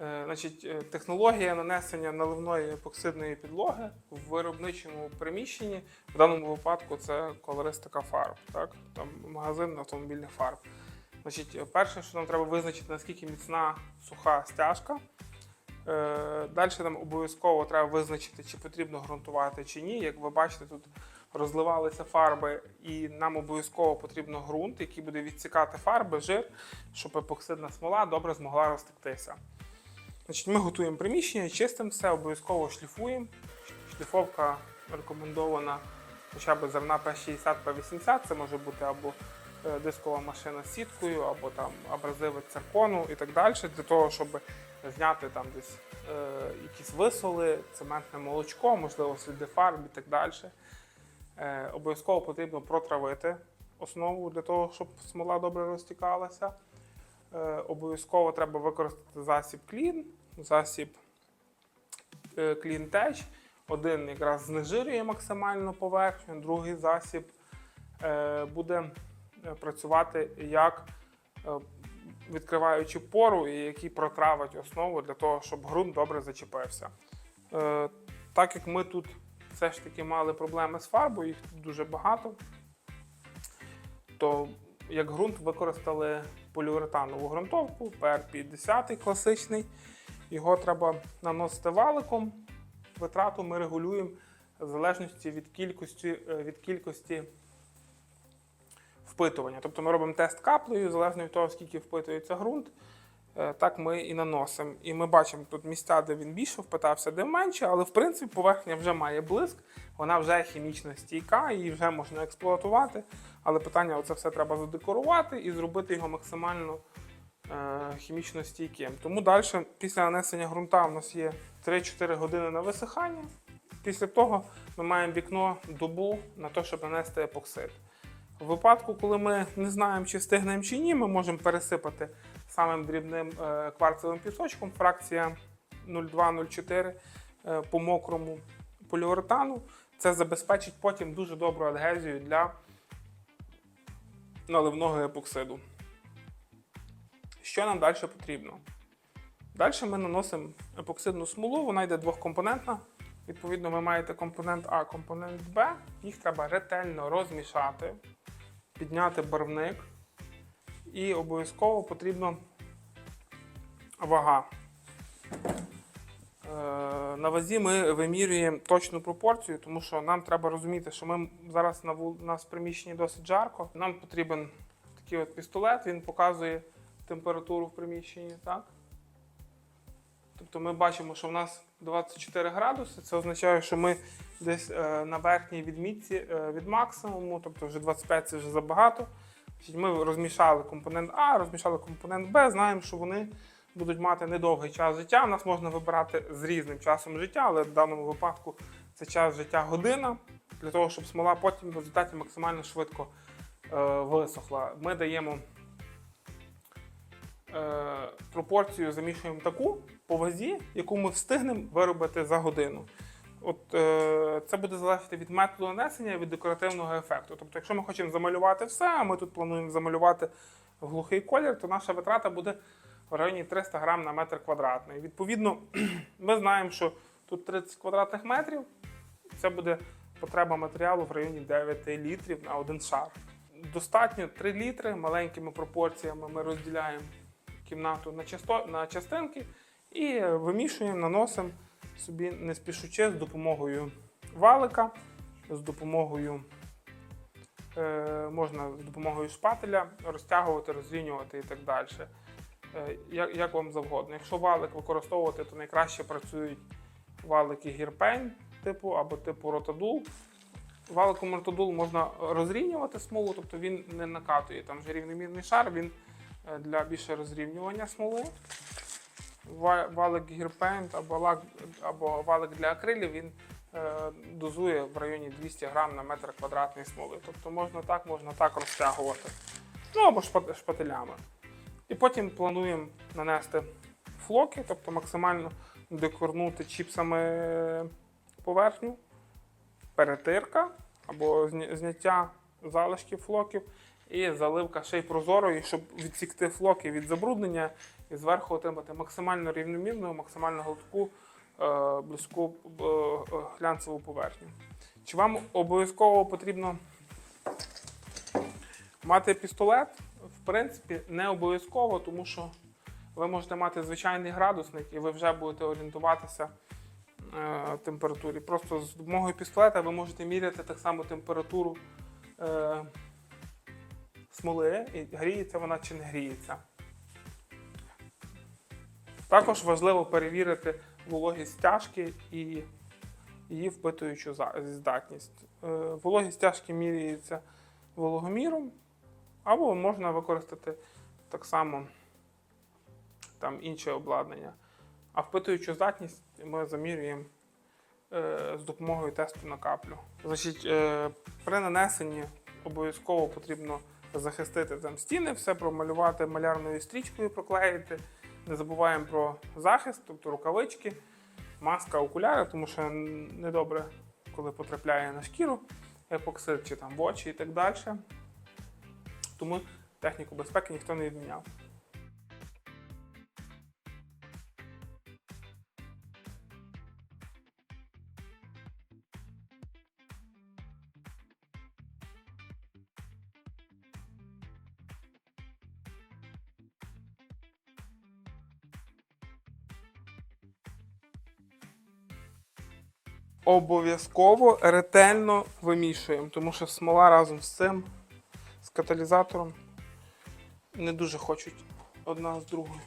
Е, Значить, е, технологія нанесення наливної епоксидної підлоги в виробничому приміщенні, в даному випадку це колористика фарб, так? Там магазин автомобільних фарб. Значить, е, перше, що нам треба визначити, наскільки міцна суха стяжка. Далі нам обов'язково треба визначити, чи потрібно ґрунтувати чи ні. Як ви бачите, тут розливалися фарби, і нам обов'язково потрібно ґрунт, який буде відсікати фарби, жир, щоб епоксидна смола добре змогла розтектися. Значить, ми готуємо приміщення, чистимо все, обов'язково шліфуємо. Шліфовка рекомендована хоча б зерна P60, P80, це може бути або е, дискова машина з сіткою, або там абразиви циркону і так далі, для того, щоб зняти там десь е, якісь висоли, цементне молочко, можливо, сліди фарб і так далі. Е, обов'язково потрібно протравити основу для того, щоб смола добре розтікалася. Е, обов'язково треба використати засіб клін, засіб е, клін. Один якраз знежирює максимально поверхню, другий засіб е, буде е, працювати як е, відкриваючи пору, і який протравить основу для того, щоб ґрунт добре зачепився. Так як ми тут все ж таки мали проблеми з фарбою, їх тут дуже багато, то як ґрунт використали поліуретанову ґрунтовку, PR50 класичний. Його треба наносити валиком. Витрату ми регулюємо в залежності від кількості, е, від кількості впитування. Тобто ми робимо тест каплею, залежно від того, скільки впитується ґрунт, е, так ми і наносимо. І ми бачимо тут місця, де він більше впитався, де менше, але в принципі поверхня вже має блиск, вона вже хімічно стійка, її вже можна експлуатувати. Але питання оце все треба задекорувати і зробити його максимально хімічно стійким. Тому далі, після нанесення ґрунта, у нас є 3-4 години на висихання. Після того ми маємо вікно добу на те, щоб нанести епоксид. В випадку, коли ми не знаємо, чи встигнемо чи ні, ми можемо пересипати самим дрібним е, кварцевим пісочком, фракція 0,2-0,4 е, по мокрому поліуретану. Це забезпечить потім дуже добру адгезію для наливного епоксиду. Що нам далі потрібно? Далі ми наносимо епоксидну смолу, вона йде двохкомпонентна. Відповідно, ви маєте компонент А, компонент Б. Їх треба ретельно розмішати, підняти барвник. І обов'язково потрібна вага. Е, На вазі ми вимірюємо точну пропорцію, тому що нам треба розуміти, що ми зараз на нас в приміщенні досить жарко. Нам потрібен такий от пістолет, він показує температуру в приміщенні. Так? Тобто ми бачимо, що в нас 24 градуси. Це означає, що ми десь е, на верхній відмітці е, від максимуму, тобто вже 25 це вже забагато. Ми розмішали компонент А, розмішали компонент Б, знаємо, що вони будуть мати недовгий час життя. У нас можна вибирати з різним часом життя, але в даному випадку це час життя година, для того, щоб смола потім в результаті максимально швидко е, висохла. Ми даємо пропорцію, замішуємо таку по вазі, яку ми встигнемо виробити за годину. От е, це буде залежати від методу нанесення і від декоративного ефекту. Тобто, якщо ми хочемо замалювати все, а ми тут плануємо замалювати глухий колір, то наша витрата буде в районі 300 грам на метр квадратний. Відповідно, ми знаємо, що тут 30 квадратних метрів, це буде потреба матеріалу в районі 9 літрів на один шар. Достатньо 3 літри маленькими пропорціями ми розділяємо кімнату на, часто, на частинки і вимішуємо, наносимо собі не спішучи з допомогою валика, з допомогою е, можна з допомогою шпателя розтягувати, розрівнювати і так далі. Е, як, як вам завгодно. Якщо валик використовувати, то найкраще працюють валики гірпень типу або типу ротадул. Валиком ротадул можна розрівнювати смолу, тобто він не накатує там вже рівномірний шар, він для більше розрівнювання смоли. Валик гірпент або, лак, або валик для акрилів він е, дозує в районі 200 грам на метр квадратний смоли. Тобто можна так, можна так розтягувати. Ну або шпателями. І потім плануємо нанести флоки, тобто максимально декорнути чіпсами поверхню, перетирка або зняття залишків флоків. І заливка ще й прозорою, щоб відсікти флоки від забруднення і зверху отримати максимально рівномірну, максимально гладку, е, близьку е, е, глянцеву поверхню. Чи вам обов'язково потрібно мати пістолет? В принципі, не обов'язково, тому що ви можете мати звичайний градусник і ви вже будете орієнтуватися температурі. Просто з допомогою пістолета ви можете міряти так само температуру смоли, і гріється вона чи не гріється. Також важливо перевірити вологість стяжки і її впитуючу здатність. Е, Вологість стяжки міряється вологоміром, або можна використати так само там інше обладнання. А впитуючу здатність ми замірюємо е, з допомогою тесту на каплю. Значить, е, при нанесенні обов'язково потрібно захистити там стіни, все промалювати малярною стрічкою, проклеїти. Не забуваємо про захист, тобто рукавички, маска, окуляри, тому що недобре, коли потрапляє на шкіру, епоксид чи там в очі і так далі. Тому техніку безпеки ніхто не відміняв. Обов'язково ретельно вимішуємо, тому що смола разом з цим, з каталізатором, не дуже хочуть одна з другою.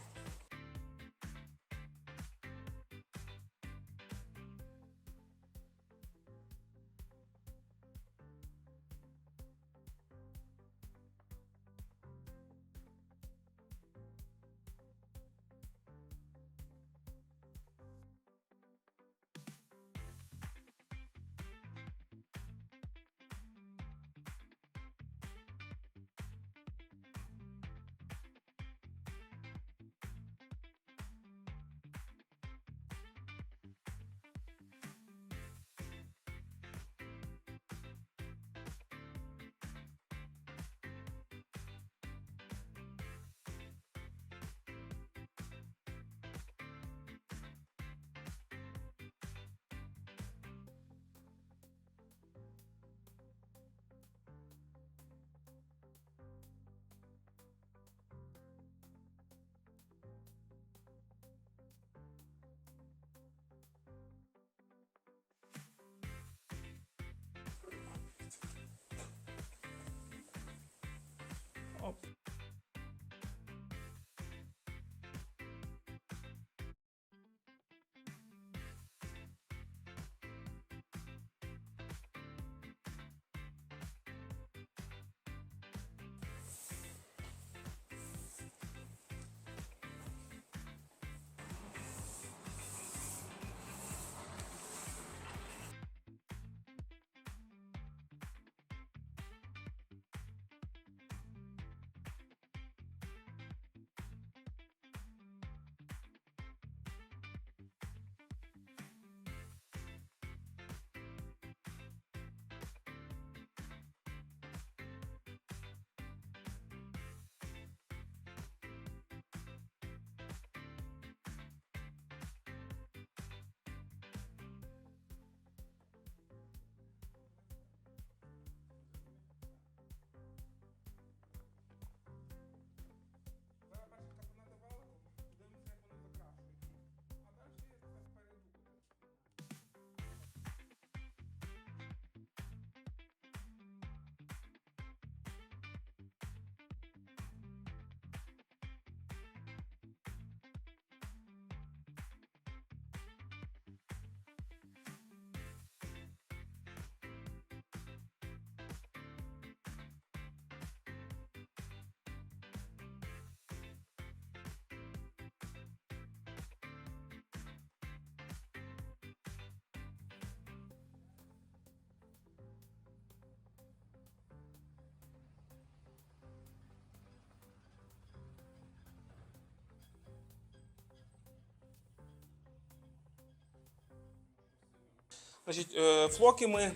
Значить, е, флоки ми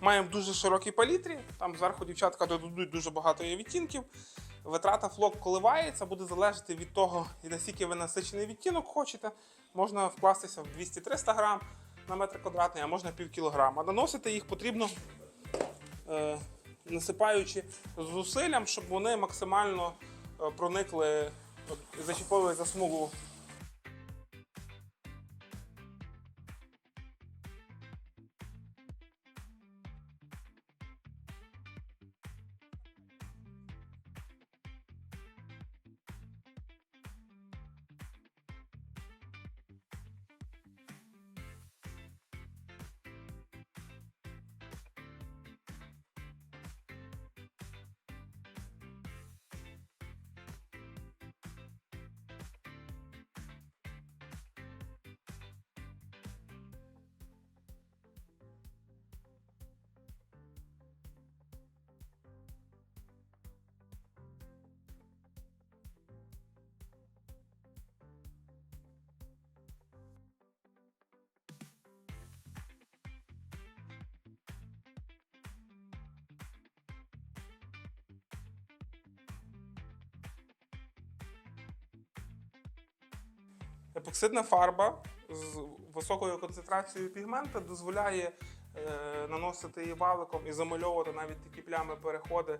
Маємо дуже широкі палітрі, там зверху дівчатка додадуть дуже багато відтінків. Витрата флок коливається, буде залежати від того, наскільки ви насичений відтінок хочете. Можна вкластися в 200-300 грам на метр квадратний, а можна пів кілограма. Наносити їх потрібно е, насипаючи зусиллям, щоб вони максимально е, проникли, зачепили за смугу Епоксидна фарба з високою концентрацією пігмента дозволяє е, наносити її валиком і замальовувати навіть такі плями переходи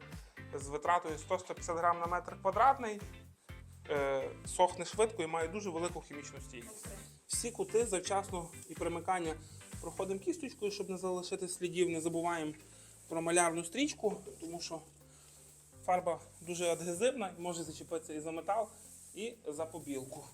з витратою 100-150 грам на метр квадратний. Е, сохне швидко і має дуже велику хімічну стійкість. Всі кути завчасно і примикання проходимо кісточкою, щоб не залишити слідів. Не забуваємо про малярну стрічку, тому що фарба дуже адгезивна, може зачепитися і за метал, і за побілку.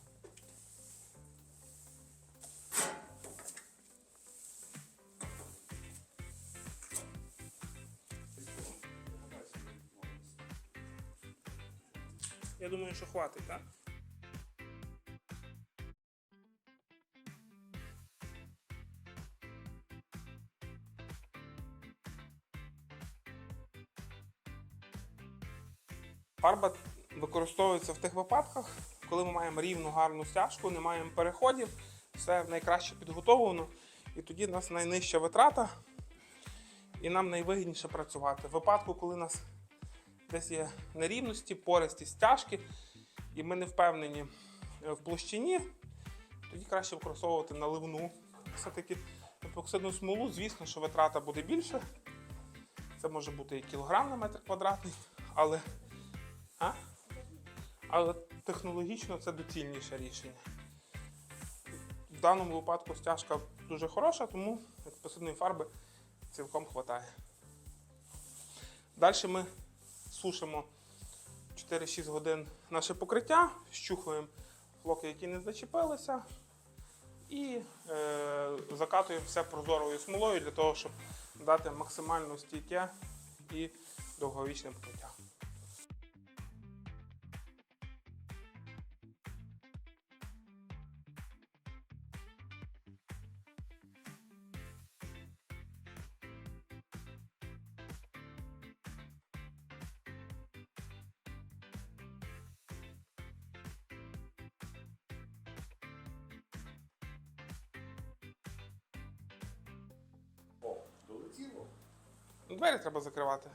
Я думаю, що хватить, так? Фарба використовується в тих випадках, коли ми маємо рівну гарну стяжку, не маємо переходів, все найкраще підготовлено, і тоді в нас найнижча витрата, і нам найвигідніше працювати. В випадку, коли нас десь є нерівності, пористі стяжки, і ми не впевнені е, в площині, тоді краще використовувати наливну. Все-таки епоксидну смолу, звісно, що витрата буде більше. Це може бути і кілограм на метр квадратний, але, а? але технологічно це доцільніше рішення. В даному випадку стяжка дуже хороша, тому епоксидної фарби цілком вистачає. Далі ми сушимо 4-6 годин наше покриття, щухуємо флоки, які не зачепилися, і е, закатуємо все прозорою смолою для того, щоб дати максимально стійке і довговічне покриття. О. Двері треба закривати.